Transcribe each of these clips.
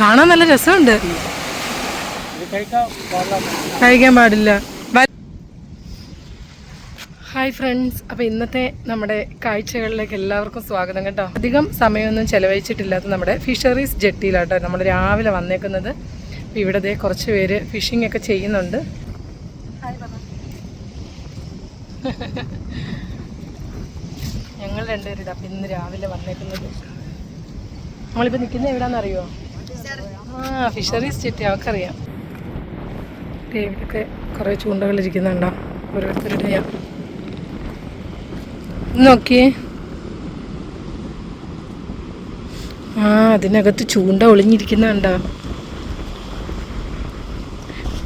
കാണാൻ നല്ല രസമുണ്ട്. കഴിക്കാൻ പാടില്ല. Hi friends. അപ്പോൾ ഇന്നത്തെ നമ്മുടെ കാഴ്ചകളിലേക്ക് എല്ലാവർക്കും സ്വാഗതം കേട്ടോ. അധികം സമയമൊന്നും ചെലവഴിച്ചിട്ടില്ലാത്ത നമ്മുടെ ഫിഷറീസ് ജെട്ടിയിലാട്ടോ നമ്മൾ രാവിലെ വന്നേക്കുന്നത്. അപ്പോൾ ഇവിടെ കുറച്ച് പേര് ഫിഷിംഗ് ഒക്കെ ചെയ്യുന്നുണ്ട്. ഞങ്ങൾ രണ്ടുപേരുടെ അപ്പം ഇന്ന് രാവിലെ വന്നേക്കുന്നത്. നമ്മളിപ്പോൾ നിൽക്കുന്നത് എവിടെയാണെന്നറിയോ ആ ഫിഷറീസ് ദേ ഇവിടെയൊക്കെ കുറേ ചൂണ്ടകൾ ഇരിക്കുന്നുണ്ടോ ഓരോരുത്തരുടെ നോക്കിയേ. ആ അതിനകത്ത് ചൂണ്ട ഒളിഞ്ഞിരിക്കുന്നുണ്ടോ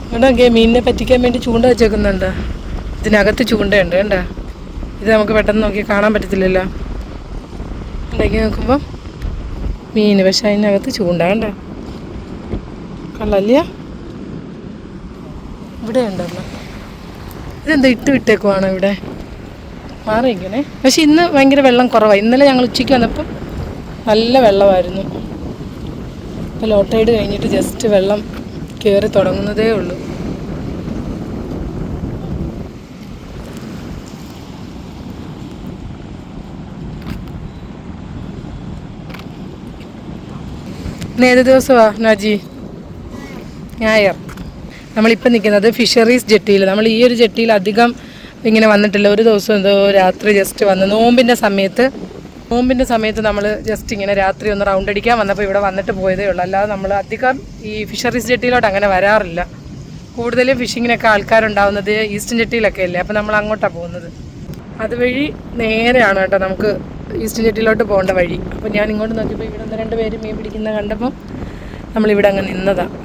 ഇവിടെ മീനിനെ പറ്റിക്കാൻ വേണ്ടി ചൂണ്ട വെച്ചേക്കുന്നുണ്ടോ. ഇതിനകത്ത് ചൂണ്ടയുണ്ട് കണ്ട? ഇത് നമുക്ക് പെട്ടെന്ന് നോക്കി കാണാൻ പറ്റത്തില്ലല്ലോ. ഉണ്ടാക്കി നോക്കുമ്പോൾ മീൻ പക്ഷെ അതിനകത്ത് ചൂണ്ട കണ്ട? കള്ളല്ല ഇവിടെ ഉണ്ടല്ലോ. ഇതെന്താ ഇട്ട് വിട്ടേക്കുവാണ് ഇവിടെ? മാറിയിരിക്കണേ. പക്ഷെ ഇന്ന് ഭയങ്കര വെള്ളം കുറവാണ് ഇന്നലെ ഞങ്ങൾ ഉച്ചയ്ക്ക് വന്നപ്പോൾ നല്ല വെള്ളമായിരുന്നു. ഇപ്പോൾ ലോട്ടൈഡ് കഴിഞ്ഞിട്ട് ജസ്റ്റ് വെള്ളം കയറി തുടങ്ങുന്നതേ ഉള്ളൂ. ഇന്ന് ഏത് ദിവസമാണ് നജി? ഞായർ. നമ്മളിപ്പോൾ നിൽക്കുന്നത് ഫിഷറീസ് ജെട്ടിയിൽ. നമ്മൾ ഈ ഒരു ജെട്ടിയിൽ അധികം ഇങ്ങനെ വന്നിട്ടില്ല. ഒരു ദിവസം എന്തോ രാത്രി ജസ്റ്റ് വന്ന്. നോമ്പിന്റെ സമയത്ത് നോമ്പിന്റെ സമയത്ത് നമ്മൾ ജസ്റ്റ് ഇങ്ങനെ രാത്രി ഒന്ന് റൗണ്ട് അടിക്കാൻ വന്നപ്പോൾ ഇവിടെ വന്നിട്ട് പോയതേ ഉള്ളൂ. അല്ലാതെ നമ്മൾ അധികം ഈ ഫിഷറീസ് ജെട്ടിയിലോട്ട് അങ്ങനെ വരാറില്ല. കൂടുതലും ഫിഷിങ്ങിനൊക്കെ ആൾക്കാരുണ്ടാവുന്നത് ഈസ്റ്റ് ജെട്ടിയിലൊക്കെ അല്ലേ? അപ്പോൾ നമ്മൾ അങ്ങോട്ടാണ് പോകുന്നത്. അതുവഴി നേരെയാണ് കേട്ടോ നമുക്ക് ഈസ്റ്റേൺ ജെറ്റിലോട്ട് പോകേണ്ട വഴി. അപ്പോൾ ഞാൻ ഇങ്ങോട്ട് നോക്കിയപ്പോൾ ഇവിടെ ഒന്ന് രണ്ട് പേര് മീൻ പിടിക്കുന്ന കണ്ടപ്പോൾ നമ്മളിവിടെ അങ്ങ് നിന്നതാണ്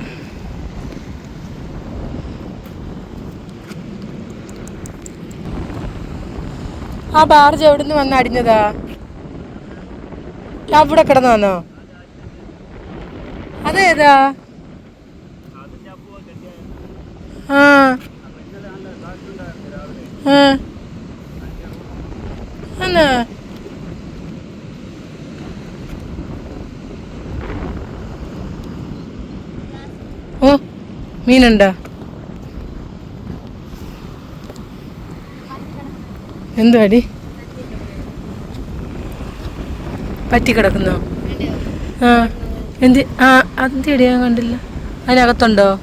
ആ ബാർജ് എവിടുന്ന് വന്ന് അടിഞ്ഞതാ? അവിടെ കിടന്നു വന്നോ? അതേതാ? ആ. എന്നാ ഓ മീനുണ്ടോ? എന്തുവാടി പറ്റി കിടക്കുന്നോ? ആ എന്ത് ആ അതെടി ഞാൻ കണ്ടില്ല. അതിനകത്തുണ്ടോ?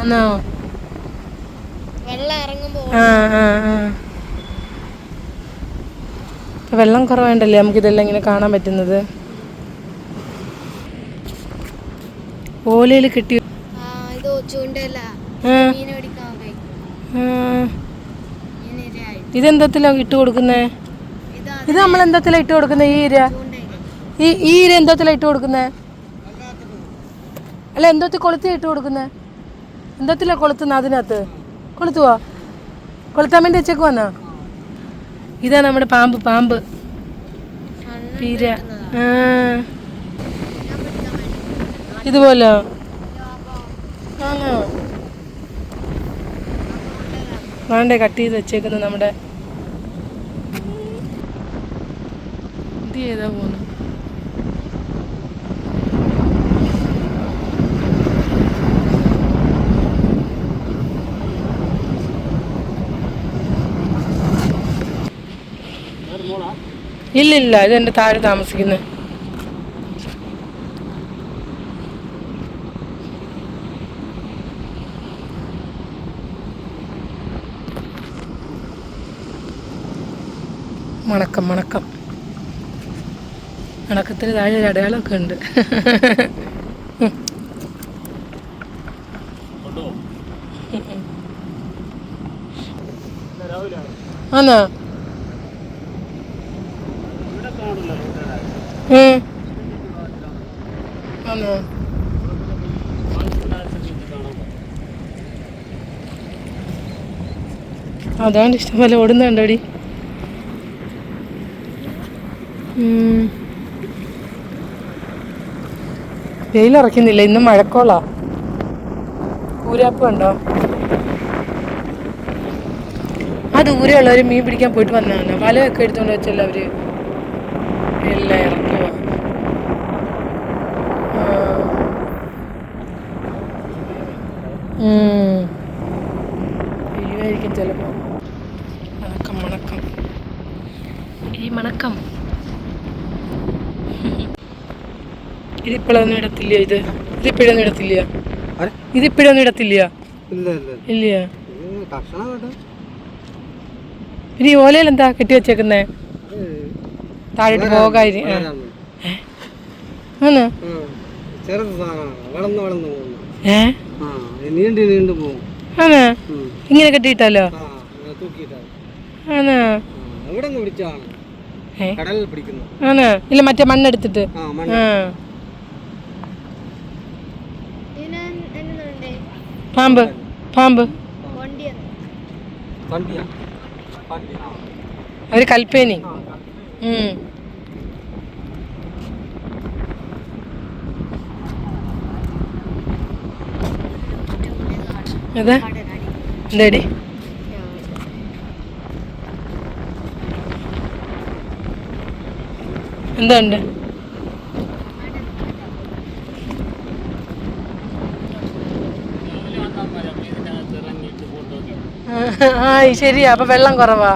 ആണോ? ആ ആ ആ. വെള്ളം കുറവുണ്ടല്ലേ നമുക്കിതെല്ലാം ഇങ്ങനെ കാണാൻ പറ്റുന്നത് ഓലയിൽ കിട്ടി ആ ഇത് ചൂണ്ടല്ല ആ മീൻ പിടിക്കാൻ ഉപയോഗിക്കും ആ. മീൻ കിട്ടി ഇതെന്തത്തിലാ ഇട്ട് കൊടുക്കുന്നേ? ഇതാ നമ്മൾ എന്തത്തിലാ ഇട്ട് കൊടുക്കുന്നേ ഈ ഇര ഈ ഈ ഇര എന്തത്തിലാ ഇട്ട് കൊടുക്കുന്നേ? അല്ല എന്തോത്തി കൊളുത്തി ഇട്ട് കൊടുക്കുന്നേ? എന്തത്തിലാ കൊളുത്തുന്ന അതിനകത്ത്? കൊളുത്തുവോ കൊളുത്താൻ വേണ്ടി വെച്ചേക്ക് വന്നാ? ഇതാ നമ്മുടെ പാമ്പ് പാമ്പ്. പീര. ആ. ഇതുപോലോ ആണോ? വേണ്ടേ കട്ട് ചെയ്ത് വെച്ചേക്കുന്നത് നമ്മുടെ ഇത് ചെയ്താ പോകുന്നു ഇല്ലില്ല ഇല്ല ഇത് എന്റെ താഴെ താമസിക്കുന്നത് മണക്കം മണക്കം. മണക്കത്തിന് താഴെ ഒരു അടയാളമൊക്കെ ഉണ്ട്. ഉം. ആന്നോ? അതാണ് ഇഷ്ടംപോലെ ഓടുന്നുണ്ടോടി വെയിലറക്കുന്നില്ല ഇന്ന് മഴക്കോളാ. ഊരാപ്പുണ്ടോ ആ ദൂരെയുള്ളവർ മീൻ പിടിക്കാൻ പോയിട്ട് വന്നതാണ്? വലയൊക്കെ എടുത്തുകൊണ്ട് വെച്ചല്ലോ അവർ. എല്ലാം ഇറക്കുക ഉം. ഇതിപ്പോഴൊന്നും ഇടത്തില്ല ഇത്. ഇതിപ്പോഴൊന്നും ഇടത്തില്ല? ഇതിപ്പോഴൊന്നും ഇടത്തില്ല. ഇല്ല ഇല്ല ഇല്ല. പിന്നെ ഈ ഓലയിൽ എന്താ കെട്ടി വെച്ചേക്കുന്നേ? താഴോട്ട് പോകാതിരി ആ. ആന്ന് ചെറുത് സാധനമാണ്. വളർന്ന് വളർന്ന് പോകുന്നു. ഏ? ആ നീണ്ടു നീണ്ടു പോകും ആന്ന് ഉം. ഇങ്ങനെ കെട്ടിയിട്ടാലോ ആ ഇങ്ങനെ തൂക്കിയിട്ടാണ് ആന്ന് ആ, എവിടെ നിന്ന് പിടിച്ചാണ് ഏ കടലിൽ പിടിക്കുന്നു ആന്ന് ഇല്ല മറ്റേ മണ്ണെടുത്തിട്ട് ആ മണ്ണ് ആ ഇതിന് എന്നുണ്ടേ പാമ്പ് പാമ്പ്. ഒരു അവർ കൽപ്പേനി. അതെ? എന്താടി? എന്തുണ്ട് ആ ശരിയാ അപ്പൊ വെള്ളം കുറവാ.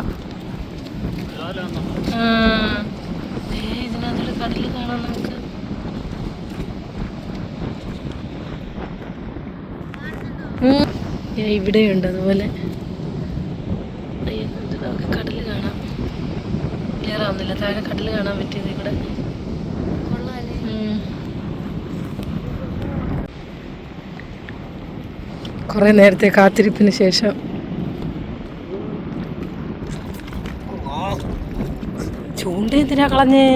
ഇതിനകത്തൂടെ കടൽ നമുക്ക്. ഇവിടെയുണ്ട് അതുപോലെ. നമുക്ക് കടൽ കാണാം. ക്ലിയർ ആവുന്നില്ല താഴെ കടൽ കാണാൻ പറ്റിയത് ഇവിടെ. കുറേ നേരത്തെ കാത്തിരിപ്പിന് ശേഷം ചൂണ്ട എന്തിനാ കളഞ്ഞേ?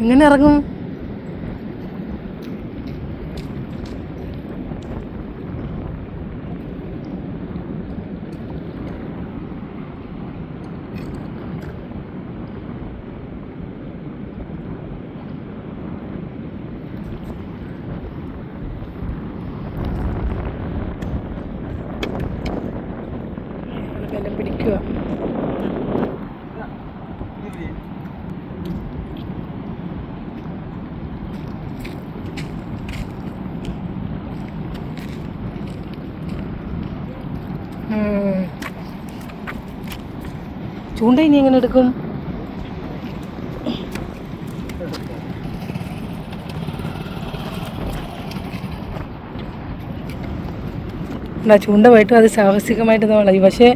എങ്ങനെ ഇറങ്ങും? ചൂണ്ട ഇനി എങ്ങനെ എടുക്കും? എന്താ ചൂണ്ട പോയിട്ട് അത് സാഹസികമായിട്ട് വളരി പക്ഷേ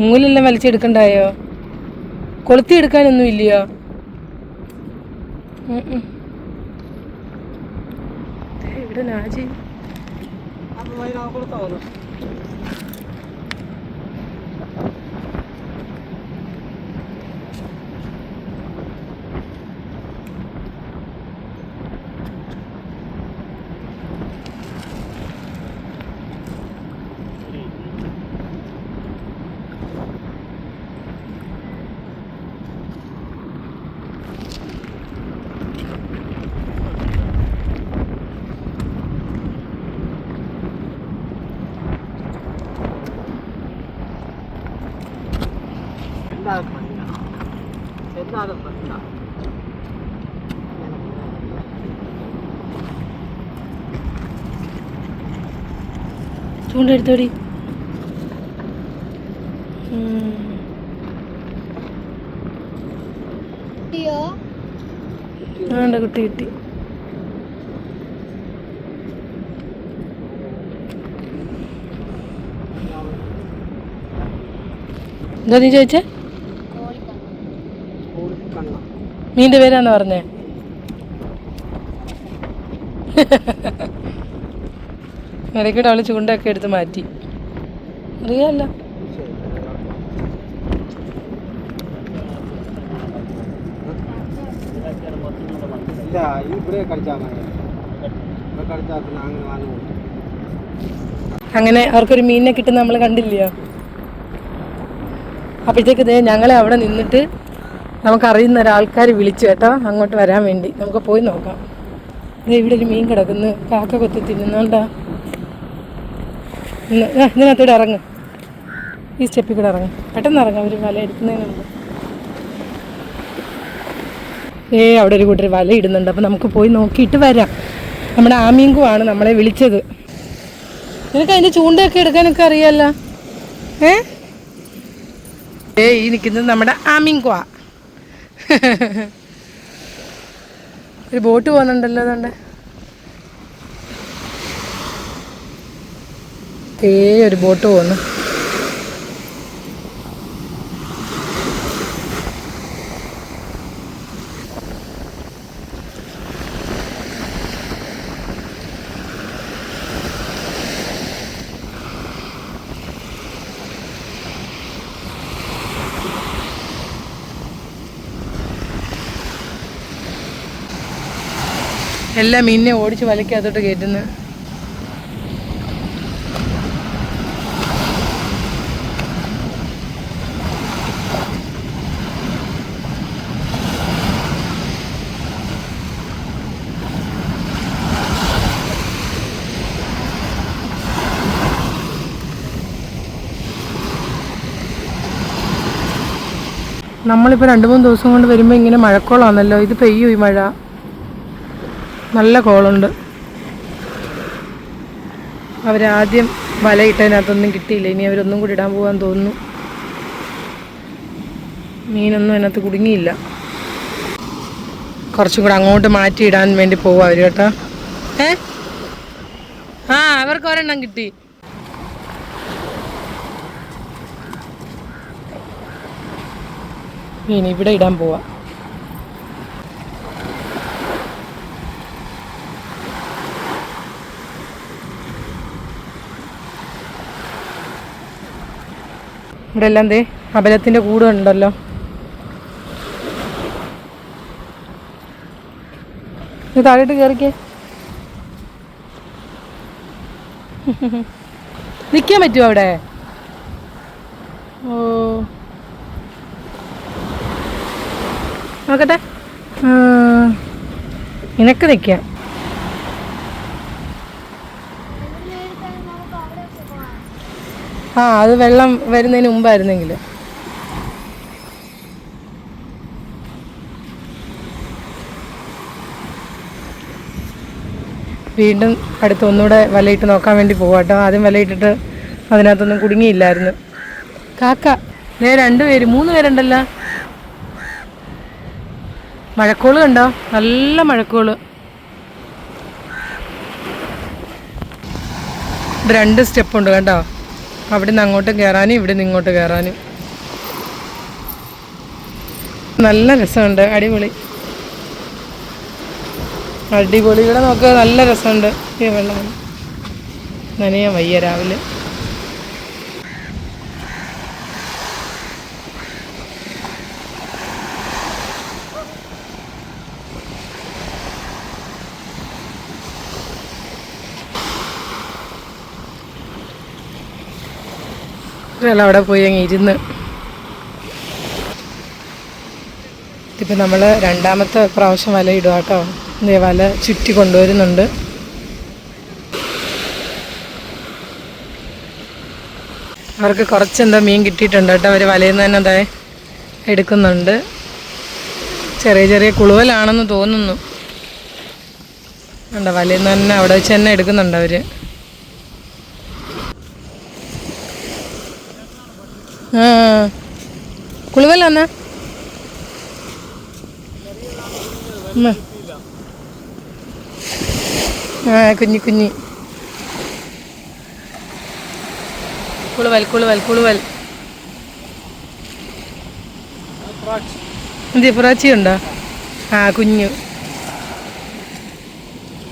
മുങ്ങിലെല്ലാം വലിച്ചെടുക്കണ്ടായോ? കൊളുത്തി എടുക്കാനൊന്നും ഇല്ലയോ ഇവിടെ നാജി അപ്പൊ അതിനകത്ത് കൊടുത്താ മതി. എന്താ പറ്റില്ല? എന്താ പറ്റില്ല? ചൂണ്ട എടുത്തോടി. ആണ്ട കുട്ടി കിട്ടി. എന്താ നീ ചോദിച്ചേ. മീന്റെ പേരാന്ന് പറഞ്ഞേ? ഇടയ്ക്കൂടെ അവൾ ചൂണ്ടൊക്കെ എടുത്ത് മാറ്റി. അറിയാമല്ല അങ്ങനെ അവർക്കൊരു മീനിനെ കിട്ടുന്ന നമ്മൾ കണ്ടില്ല അപ്പോഴത്തേക്ക് ഇതേ ഞങ്ങളെ അവിടെ നിന്നിട്ട് നമുക്കറിയുന്ന ഒരാൾക്കാർ വിളിച്ചു കേട്ടോ. അങ്ങോട്ട് വരാൻ വേണ്ടി. നമുക്ക് പോയി നോക്കാം. ഇവിടെ ഒരു മീൻ കിടക്കുന്നു. കാക്ക കൊത്തി തിന്നുന്നോണ്ടാ? ആ, ഇതിനകത്തൂടെ ഇറങ്ങ്. ഈ സ്റ്റെപ്പിൽ കൂടെ ഇറങ്ങും. പെട്ടെന്ന് ഇറങ്ങാം അവർ വല എടുക്കുന്നതിന് ഏ അവിടെ ഒരു കൂട്ടർ വല ഇടുന്നുണ്ട്. അപ്പം നമുക്ക് പോയി നോക്കിയിട്ട് വരാം. നമ്മുടെ ആമീങ്കു ആണ് നമ്മളെ വിളിച്ചത്. നിനക്ക് അതിന്റെ ചൂണ്ടയൊക്കെ എടുക്കാനൊക്കെ അറിയാമല്ലോ ഏ? ഏ ഈ നിൽക്കുന്നത് നമ്മുടെ ആമിങ്കുവാ. ഒരു ബോട്ട് പോകുന്നുണ്ടല്ലോ അതുകൊണ്ട്. ഏ ഒരു ബോട്ട് പോകുന്നു എല്ലാം മീനിനെ ഓടിച്ച് വലയ്ക്കകത്തോട്ട് കയറ്റുന്നു. നമ്മളിപ്പോൾ രണ്ട് മൂന്ന് ദിവസം കൊണ്ട് വരുമ്പോൾ ഇങ്ങനെ മഴക്കോളാണല്ലോ ഇത് പെയ്യും ഈ മഴ? നല്ല കോളുണ്ട്. അവരാദ്യം വലയിട്ടതിനകത്തൊന്നും കിട്ടിയില്ല. ഇനി അവരൊന്നും കൂടി ഇടാൻ പോകാൻ തോന്നുന്നു. മീനൊന്നും അതിനകത്ത് കുടുങ്ങിയില്ല. കുറച്ചും കൂടെ അങ്ങോട്ട് മാറ്റി ഇടാൻ വേണ്ടി പോവാ അവർ കേട്ടോ. ഏ? ആ അവർക്ക് ഒരെണ്ണം കിട്ടി. മീൻ ഇവിടെ ഇടാൻ പോവാ. ഇവിടെ എല്ലാം ദേ അബലത്തിന്റെ കൂട് ഉണ്ടല്ലോ താഴോട്ട് കയറിക്കേ നിൽക്കാൻ പറ്റുമോ അവിടെ? ഓ. നോക്കട്ടെ. നിനക്ക് നിൽക്കാം. ആ അത് വെള്ളം വരുന്നതിന് മുമ്പായിരുന്നെങ്കിൽ വീണ്ടും അടുത്ത് ഒന്നുകൂടെ വലയിട്ട് നോക്കാൻ വേണ്ടി പോവാട്ടോ ആദ്യം വലയിട്ടിട്ട് അതിനകത്തൊന്നും കുടുങ്ങിയില്ലായിരുന്നു. കാക്ക ദേ രണ്ടുപേര് മൂന്ന് പേരുണ്ടല്ലോ. മഴക്കോൾ കണ്ടോ? നല്ല മഴക്കോൾ. രണ്ട് സ്റ്റെപ്പ് ഉണ്ട് കേട്ടോ അവിടെ നിന്ന് അങ്ങോട്ട് കയറാനും ഇവിടെ നിന്ന് ഇങ്ങോട്ട് കയറാനും നല്ല രസമുണ്ട് അടിപൊളി. അടിപൊളി. ഇവിടെ നോക്കുക നല്ല രസമുണ്ട്. ഈ വെള്ളം. നനയാൻ വയ്യ രാവിലെ. ഒരാൾ അവിടെ പോയി അങ്ങ് ഇരുന്ന്. ഇപ്പം നമ്മൾ രണ്ടാമത്തെ പ്രാവശ്യം വല ഇടുക കേട്ടോ. വല ചുറ്റി കൊണ്ടുവരുന്നുണ്ട്. അവർക്ക് കുറച്ചെന്തോ മീൻ കിട്ടിയിട്ടുണ്ട് കേട്ടോ. അവർ വലയിൽ നിന്ന് തന്നെ അതായത് എടുക്കുന്നുണ്ട്. ചെറിയ ചെറിയ കുളുവലാണെന്ന് തോന്നുന്നു. വേണ്ട വലയിൽ നിന്ന് തന്നെ അവിടെ വെച്ച് തന്നെ എടുക്കുന്നുണ്ട് അവർ കുളുവല്ലാന്നാ. ആ കുഞ്ഞി കുഞ്ഞി. കുളുവൽ കുളുവൽ കുളുവൽ. എന്ത് ഉണ്ടോ? ആ കുഞ്ഞു.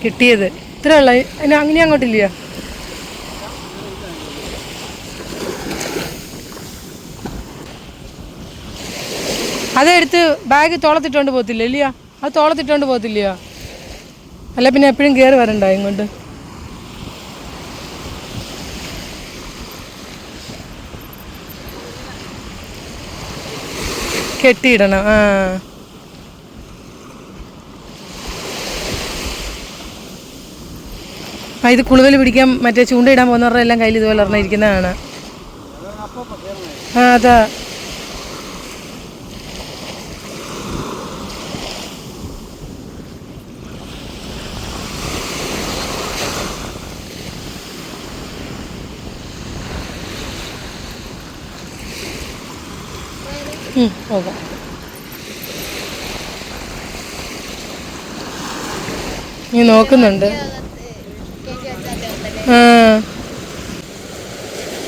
കിട്ടിയത്. ഇത്ര ഉള്ള. അങ്ങനെ അങ്ങോട്ടില്ല അതെടുത്ത് ബാഗ് തോളത്തിട്ടോണ്ട് പോകത്തില്ല ഇല്ലയോ? അത് തോളത്തിട്ടോണ്ട് പോകത്തില്ലയോ? അല്ല പിന്നെ എപ്പോഴും കയറി വരണ്ടോ ഇങ്ങോട്ട്. കെട്ടിയിടണം ആ. ആ ഇത് കുളുവൽ പിടിക്കാൻ മറ്റേ ചൂണ്ടയിടാൻ പോകുന്നവരുടെ എല്ലാം കയ്യിൽ ഇതുപോലെ ഇറങ്ങിയിരിക്കുന്നതാണ് ആ അതാ. പോകാം നീ നോക്കുന്നുണ്ട്. ആ.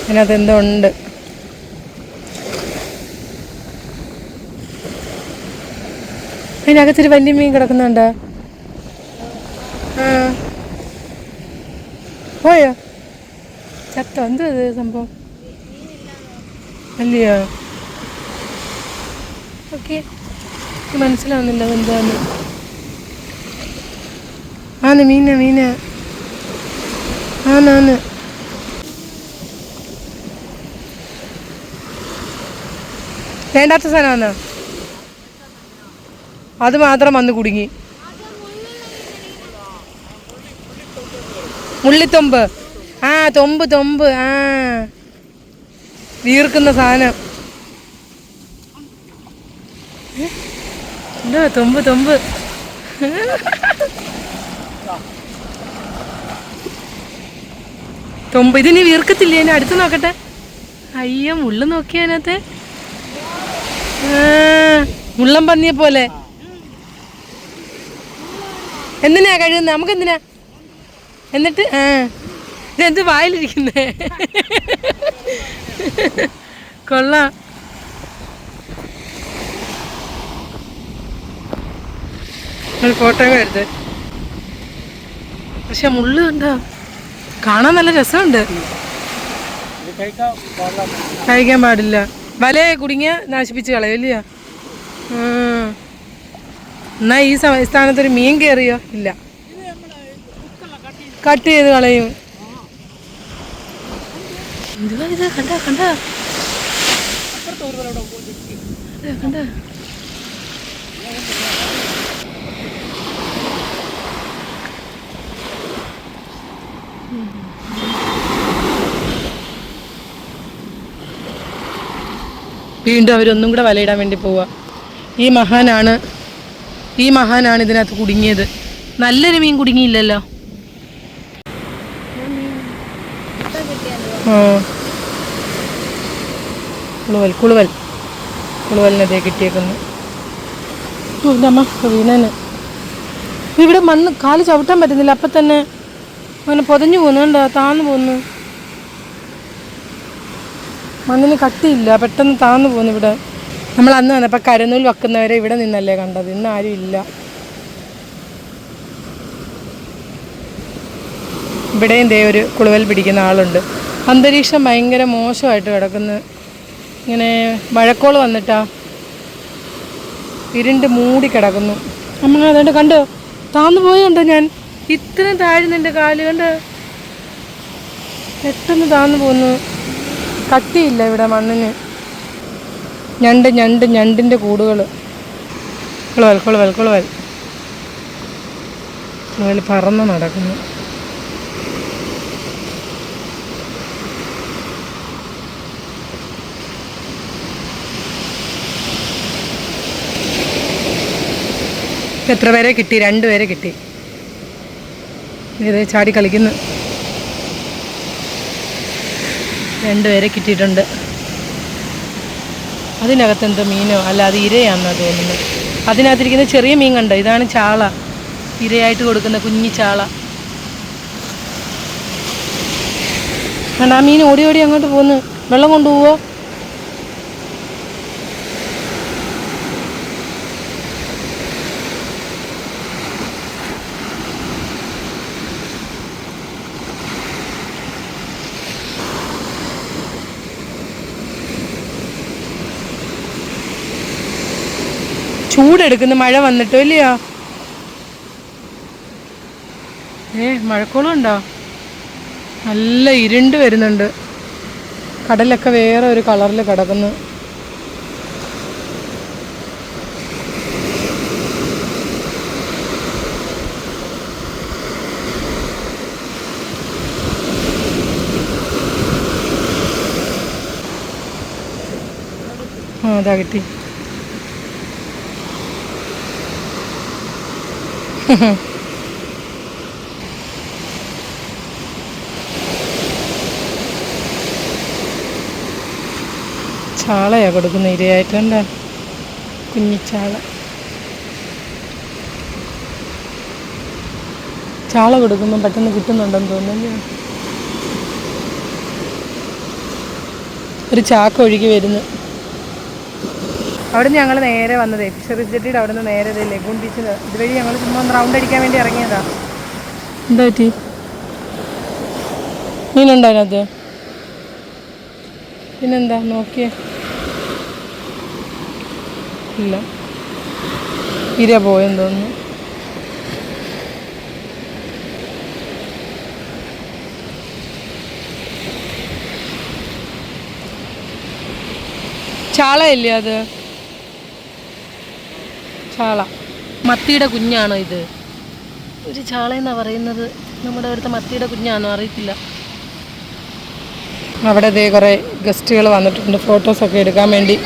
അതിനകത്ത് എന്തോ ഉണ്ട് അതിനകത്തൊരു വലിയ മീൻ കിടക്കുന്നുണ്ട്. പോയോ? ചത്തോ? എന്തോ അത് സംഭവം? അല്ലയോ ഓക്കെ മനസ്സിലാവുന്നില്ല അതെന്താന്ന് ആന്ന് മീന മീന. ആന്നാന്ന് വേണ്ടാത്ത സാധനമാണോ അത് മാത്രം വന്ന് കുടുങ്ങി. മുള്ളിത്തൊമ്പ്. ആ തൊമ്പ് തൊമ്പ്. ആ. വീർക്കുന്ന സാധനം? എന്താ തൊമ്പ് തൊമ്പ്. ഇതിനി വീർക്കത്തില്ല? ഇനി അടുത്ത് നോക്കട്ടെ. അയ്യോ മുള്ളു നോക്കിയ അതിനകത്ത്. ആ, മുള്ളം പന്നിയെ പോലെ. എന്തിനാ കഴിയുന്നത് നമുക്ക് എന്തിനാ എന്നിട്ട് ആ. ഇതെന്ത് വായിലിരിക്കുന്നേ? കൊള്ളാം. ഒരു ഫോട്ടോ എടുത്ത് പക്ഷെ മുള്ളു കണ്ടോ കാണാൻ നല്ല രസമുണ്ട്. കഴിക്കാൻ പാടില്ല. വലയെ കുടുങ്ങിയ നാശിപ്പിച്ച് കളയല്ലേ എന്നാ ഈ സ്ഥാനത്തൊരു മീൻ കയറിയോ ഇല്ല. കട്ട് ചെയ്ത് കളയും. എന്തുവാ ഇത്? കണ്ട കണ്ട. കണ്ട. വീണ്ടും അവരൊന്നും കൂടെ വലയിടാൻ വേണ്ടി പോവുക. ഈ മഹാനാണ് ഈ മഹാനാണ് ഇതിനകത്ത് കുടുങ്ങിയത്. നല്ലൊരു മീൻ കുടുങ്ങിയില്ലല്ലോ? കുളുവൽ കുളുവൽ. കുളുവലിനതേ കിട്ടിയേക്കുന്നു. വീണന് ഇവിടെ മണ്ണ് കാൽ ചവിട്ടാൻ പറ്റുന്നില്ല അപ്പം തന്നെ അങ്ങനെ പൊതഞ്ഞു പോകുന്നു കണ്ടോ? താന്നു പോകുന്നു മണ്ണിന് കട്ടിയില്ല പെട്ടെന്ന് താന്നു പോകുന്നു ഇവിടെ. നമ്മൾ അന്ന് വന്നപ്പോൾ കരനൂൽ വെക്കുന്നവരെ ഇവിടെ നിന്നല്ലേ കണ്ടത്. ഇന്ന് ആരും ഇല്ല. ഇവിടെയും ദേ ഒരു കുളുവൽ പിടിക്കുന്ന ആളുണ്ട്. അന്തരീക്ഷം ഭയങ്കര മോശമായിട്ട് കിടക്കുന്നു. ഇങ്ങനെ മഴക്കോൾ വന്നിട്ടാ ഇരുണ്ട് മൂടി കിടക്കുന്നു. നമ്മൾ അതുകൊണ്ട് കണ്ടോ? താന്നു പോയുണ്ടോ ഞാൻ? ഇത്രയും താഴ്ന്നുണ്ട് കാൽ കണ്ട്? പെട്ടെന്ന് താന്നു പോന്നു. കട്ടിയില്ല ഇവിടെ മണ്ണിന്. ഞണ്ട് ഞണ്ട് ഞണ്ടിന്റെ കൂടുകൾ കുളവൽ കുളവൽ കുളവൽ കുളവൽ പറന്ന് നടക്കുന്നു. എത്ര പേരെ കിട്ടി? രണ്ടുപേരെ കിട്ടി. ഇത് ചാടി കളിക്കുന്നു. രണ്ട് പേരെ കിട്ടിയിട്ടുണ്ട്. അതിനകത്ത് എന്തോ മീനോ അല്ല അത് ഇരയാണെന്നാണ് തോന്നുന്നത് അതിനകത്തിരിക്കുന്ന ചെറിയ മീൻ കണ്ടോ? ഇതാണ് ചാള. ഇരയായിട്ട് കൊടുക്കുന്ന കുഞ്ഞി ചാള. കണ്ട ആ മീൻ ഓടി ഓടി അങ്ങോട്ട് പോകുന്നു വെള്ളം കൊണ്ടുപോവോ? ചൂടെടുക്കുന്നു മഴ വന്നിട്ടോ ഇല്ലയോ? ഏ മഴക്കോളം ഉണ്ടോ? നല്ല ഇരുണ്ട് വരുന്നുണ്ട്. കടലൊക്കെ വേറെ ഒരു കളറിൽ കിടക്കുന്നു. അതാ കിട്ടി. ചാളയാ കൊടുക്കുന്ന ഇരയായിട്ടുണ്ട് കുഞ്ഞിച്ചാള ചാള. കൊടുക്കുമ്പോൾ പെട്ടെന്ന് കിട്ടുന്നുണ്ടെന്ന് തോന്നുന്നു ഒരു ചാക്ക ഒഴുകി വരുന്നു. അവിടെ ഞങ്ങൾ നേരെ വന്നത്. ഫിഷറീസ് ജെട്ടിയുടെ അവിടെ നിന്ന് നേരെ ലഗൂൺ ബീച്ചിൽ ഇതുവഴി ഞങ്ങൾ ചുമ്മാ ഒന്ന് റൗണ്ട് അടിക്കാൻ വേണ്ടി ഇറങ്ങിയതാ. എന്താ പറ്റി? മീനുണ്ടോ പിന്നെന്താ? നോക്കിയേ. ഇല്ല. ഇര പോയെന്ന് തോന്നുന്നു. ചാളയല്ലേ അത്? ചാള. മത്തിയുടെ കുഞ്ഞാണോ ഇത്? ഒരു ചാള എന്നാ പറയുന്നത്? നമ്മുടെ അവിടുത്തെ മത്തിയുടെ കുഞ്ഞാണോ? അറിയത്തില്ല. അവിടെ ഇതേ കുറേ ഗസ്റ്റുകൾ വന്നിട്ടുണ്ട്. ഫോട്ടോസൊക്കെ എടുക്കാൻ വേണ്ടി.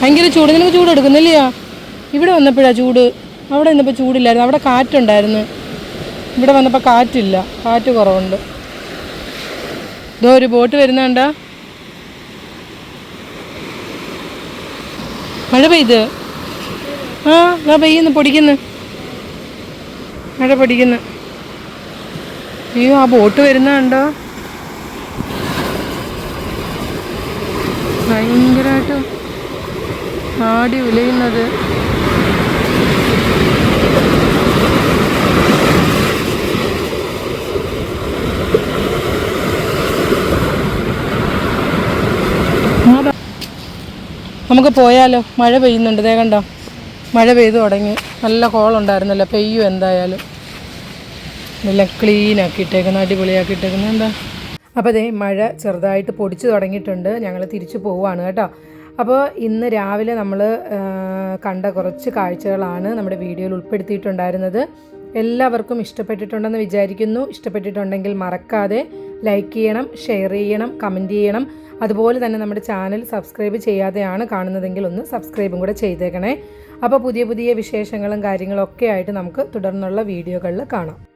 ഭയങ്കര ചൂട്. നിനക്ക് ചൂട് എടുക്കുന്നില്ലയോ? ഇവിടെ വന്നപ്പോഴാണ് ചൂട്. അവിടെ നിന്നപ്പോൾ ചൂടില്ലായിരുന്നു. അവിടെ കാറ്റുണ്ടായിരുന്നു. ഇവിടെ വന്നപ്പോൾ കാറ്റില്ല. കാറ്റ് കുറവുണ്ട്. ഇതോ ഒരു ബോട്ട് വരുന്നുണ്ടോ? മഴ പെയ്ത്? ആ ഇതാ പെയ്യുന്നു പൊടിക്കുന്നു. മഴ പൊടിക്കുന്നു? അയ്യോ ആ ബോട്ട് വരുന്നുണ്ടോ ഭയങ്കരമായിട്ട് ആടി ഉലയുന്നത്. നമുക്ക് പോയാലോ? മഴ പെയ്യുന്നുണ്ട് ദേ കണ്ടോ? മഴ പെയ്തു തുടങ്ങി. നല്ല കോളുണ്ടായിരുന്നല്ലോ. പെയ്യും എന്തായാലും. എല്ലാം ക്ലീൻ അടിപൊളിയാക്കി അടിപൊളിയാക്കിയിട്ടേക്കുന്ന. എന്താ? അപ്പോൾ അതേ മഴ ചെറുതായിട്ട് പൊടിച്ചു തുടങ്ങിയിട്ടുണ്ട്. ഞങ്ങൾ തിരിച്ചു പോവുകയാണ് കേട്ടോ. അപ്പോൾ ഇന്ന് രാവിലെ നമ്മൾ കണ്ട കുറച്ച് കാഴ്ചകളാണ് നമ്മുടെ വീഡിയോയിൽ ഉൾപ്പെടുത്തിയിട്ടുണ്ടായിരുന്നത്. എല്ലാവർക്കും ഇഷ്ടപ്പെട്ടിട്ടുണ്ടെന്ന് വിചാരിക്കുന്നു. ഇഷ്ടപ്പെട്ടിട്ടുണ്ടെങ്കിൽ മറക്കാതെ ലൈക്ക് ചെയ്യണം ഷെയർ ചെയ്യണം കമന്റ് ചെയ്യണം. അതുപോലെ തന്നെ നമ്മുടെ ചാനൽ സബ്സ്ക്രൈബ് ചെയ്യാതെയാണ് കാണുന്നതെങ്കിൽ ഒന്ന് സബ്സ്ക്രൈബും കൂടെ ചെയ്തേക്കണേ. അപ്പോൾ പുതിയ പുതിയ വിശേഷങ്ങളും കാര്യങ്ങളും ഒക്കെ ആയിട്ട് നമുക്ക് തുടർന്നുള്ള വീഡിയോകളിൽ കാണാം.